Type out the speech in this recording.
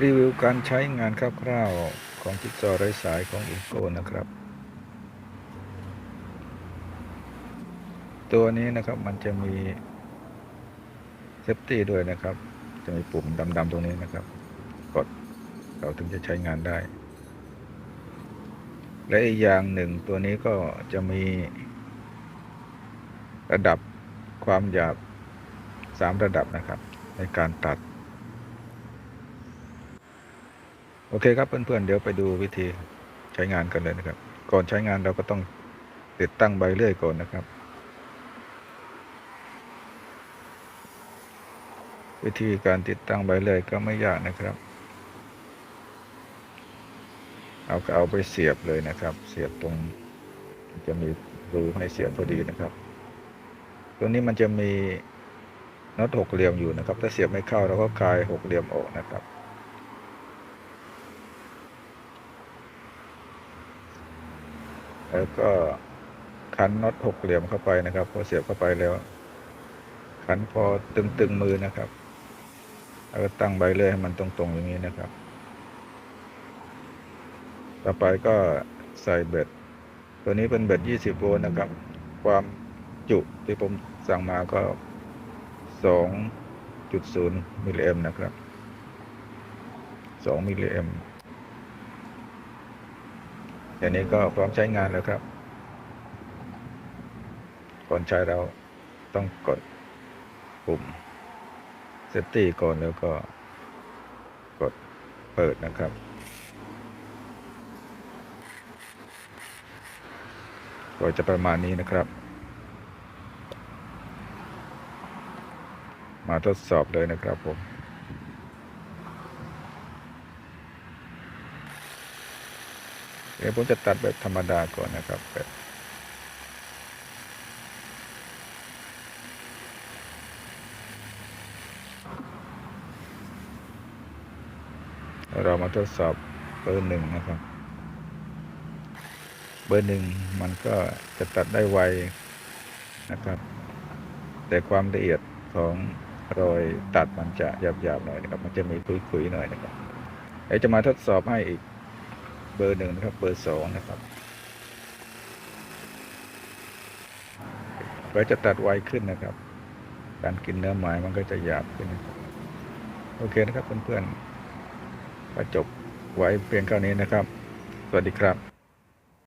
รีวิวการใช้งานคร่าวๆของจิ๊กซอว์ไร้สายของอินโก้นะครับ ตัวนี้นะครับมันจะมีเซฟตี้ด้วยนะครับ จะมีปุ่มดำๆตรงนี้นะครับ กดเราถึงจะใช้งานได้ และอีกอย่างหนึ่งตัวนี้ก็จะมีระดับความหยาบสามระดับนะครับ ในการตัด โอเคครับเพื่อนๆเดี๋ยวไปดูวิธีใช้งานกันเลยนะครับ ก่อนใช้งานเราก็ต้องติดตั้งใบเลื่อยก่อนนะครับ วิธีการติดตั้งใบเลื่อยก็ไม่ยากนะครับ เอาก็เอาไปเสียบเลยนะครับ เสียบตรงจะมีรูให้เสียบพอดีนะครับ ตัวนี้มันจะมีน็อตหกเหลี่ยมอยู่นะครับ ถ้าเสียบไม่เข้าเราก็คลายหกเหลี่ยมออกนะครับ แล้วก็ขันน็อตหกเหลี่ยมเข้าไปนะครับพอเสียบเข้าไปแล้วขันพอตึงๆมือนะครับ แล้วก็ตั้งใบเลื่อยให้มันตรงๆอย่างนี้นะครับ ต่อไปก็ใส่เบ็ด ตัวนี้เป็นเบ็ด20โวลต์นะครับ ความจุที่ผมสั่งมาก็2.0มิลลิแอมนะครับ2มิลลิแอมป์ อย่างนี้ก็พร้อมใช้งานแล้วครับ ก่อนใช้เราต้องกดปุ่มเซฟตี้ก่อนแล้วก็ กดเปิดนะครับ ก็จะประมาณนี้นะครับ มาทดสอบเลยนะครับผม เดี๋ยวผมจะตัดแบบธรรมดาก่อนนะครับแบบเรามาทดสอบเบอร์หนึ่งนะครับ เบอร์หนึ่งมันก็จะตัดได้ไวนะครับ แต่ความละเอียดของรอยตัดมันจะหยาบๆหน่อยนะครับ มันจะมีขุยๆหน่อยนะครับเดี๋ยวจะมาทดสอบให้อีก เบอร์หนึ่งนะครับ เบอร์สองนะครับก็จะตัดไวขึ้นนะครับ การกินเนื้อไม้มันก็จะหยาบขึ้นนะครับโอเคนะครับเพื่อนๆก็จบไว้เพียงเท่านี้นะครับ สวัสดีครับ